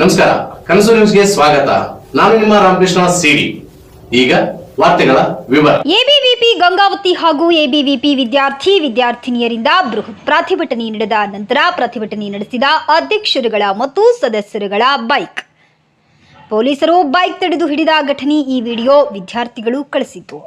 ನಮಸ್ಕಾರ ಕನಸು ನ್ಯೂಸ್ಗೆ ಸ್ವಾಗತ. ನಾನು ನಿಮ್ಮ ರಾಮಕೃಷ್ಣ ಸಿಡಿ. ಈಗ ವಾರ್ತೆಗಳ ವಿವರ. ಎಬಿವಿಪಿ ಗಂಗಾವತಿ ಹಾಗೂ ಎಬಿವಿಪಿ ವಿದ್ಯಾರ್ಥಿ ವಿದ್ಯಾರ್ಥಿನಿಯರಿಂದ ಬೃಹತ್ ಪ್ರತಿಭಟನೆ ನಡೆದ ನಂತರ ಪ್ರತಿಭಟನೆ ನಡೆಸಿದ ಅಧ್ಯಕ್ಷರುಗಳ ಮತ್ತು ಸದಸ್ಯರುಗಳ ಬೈಕ್. ಪೊಲೀಸರು ಬೈಕ್ ತಡೆದು ಹಿಡಿದ ಘಟನೆ ಈ ವಿಡಿಯೋ ವಿದ್ಯಾರ್ಥಿಗಳು ಕಳಿಸಿತು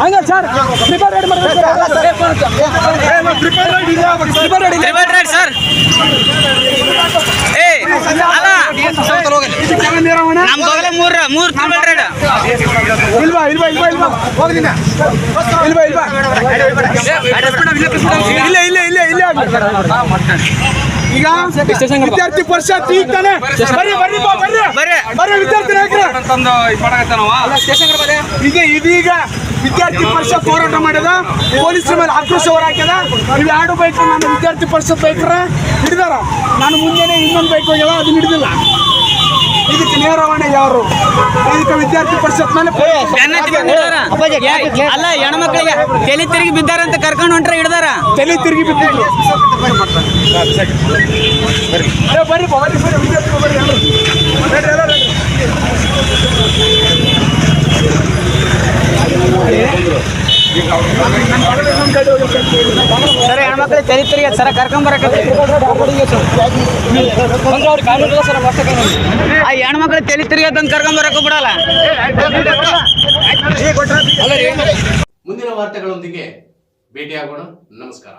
ಹಂಗ ಸರ್ ಪ್ರಿಪೇರ್ ರೆಡಿ ಮಾಡ್ಬೇಕು ರಿವಲ್ ರೈಡ್ ಸರ್ ಏ ಅಲ್ಲ ನಮ್ ಹೋಗಲೇ ಮೂರ್ ಮೂರ್ ರೈಡ್ ಇಲ್ವಾ ಇಲ್ವಾ ಇಲ್ವಾ ಇಲ್ವಾ? ಹೋಗ್ದಿನ ಇಲ್ವಾ ಇಲ್ವಾ? ಇಲ್ಲ ಇಲ್ಲ ಇಲ್ಲ ಇಲ್ಲ. ಈಗ ವಿದ್ಯಾರ್ಥಿ ಪರಿಷತ್ ಈಗ ತಾನೆ. ಬರ್ರಿ ಬರ್ರಿ ಬರ್ರಿ. ಬರ್ರಿ. ಬರ್ರಿ ವಿದ್ಯಾರ್ಥಿ ನಾಯಕರು. ಈಗ ಇದೀಗ ವಿದ್ಯಾರ್ಥಿ ಪರಿಷತ್ ಹೋರಾಟ ಮಾಡಿದ ಪೊಲೀಸರ ಮೇಲೆ ಆಕ್ರೋಶ ಹೊರಾಕ್ಯದ. ನೀವು ಎರಡು ಬೈಕ್ ನಾನು ವಿದ್ಯಾರ್ಥಿ ಪರಿಷತ್ ಬೈಕ್ರ ಹಿಡಿದಾರ. ನಾನು ಮುಂಜಾನೆ ಇನ್ನೊಂದು ಬೈಕ್ ಹೋಗ್ಯದ ಅದನ್ನ ಹಿಡಿದಿಲ್ಲ. ನೇರವಾಣೆ ಯಾರು ಇದಕ್ಕೆ ವಿದ್ಯಾರ್ಥಿ ಪರಿಷತ್ ಮೇಲೆ. ಅಲ್ಲ ಹೆಣ್ಮಕ್ಳಿಗೆ ತಲೆ ತಿರುಗಿ ಬಿದ್ದಾರ ಅಂತ ಕರ್ಕೊಂಡು ಹೊಂಟ್ರ ಹಿಡ್ದಾರ ತಲೆ ತಿರುಗಿ ಬಿದ್ದಿದ್ರು ಬರ್ರಿ ಬರ್ರಿ ಬರ್ರಿ ವಿದ್ಯಾರ್ಥಿಗಳು ಸರ್ ಹೆಣ್ಮಕ್ಳಿಗೆ ತಲೆ ತಿರುಗಿ ಸರ ಕರ್ಕೊಂಡ್ ಬರಕತ್ತಿ ಆ ಹೆಣ್ಮಕ್ಳು ತಲೆ ತೆರಿಗೆ ತಂದು ಕರ್ಕೊಂಡ್ ಬರಕ್ ಬಿಡಲ್ಲ ಮುಂದಿನ ವಾರ್ತೆಗಳೊಂದಿಗೆ ಭೇಟಿಯಾಗೋಣ. ನಮಸ್ಕಾರ.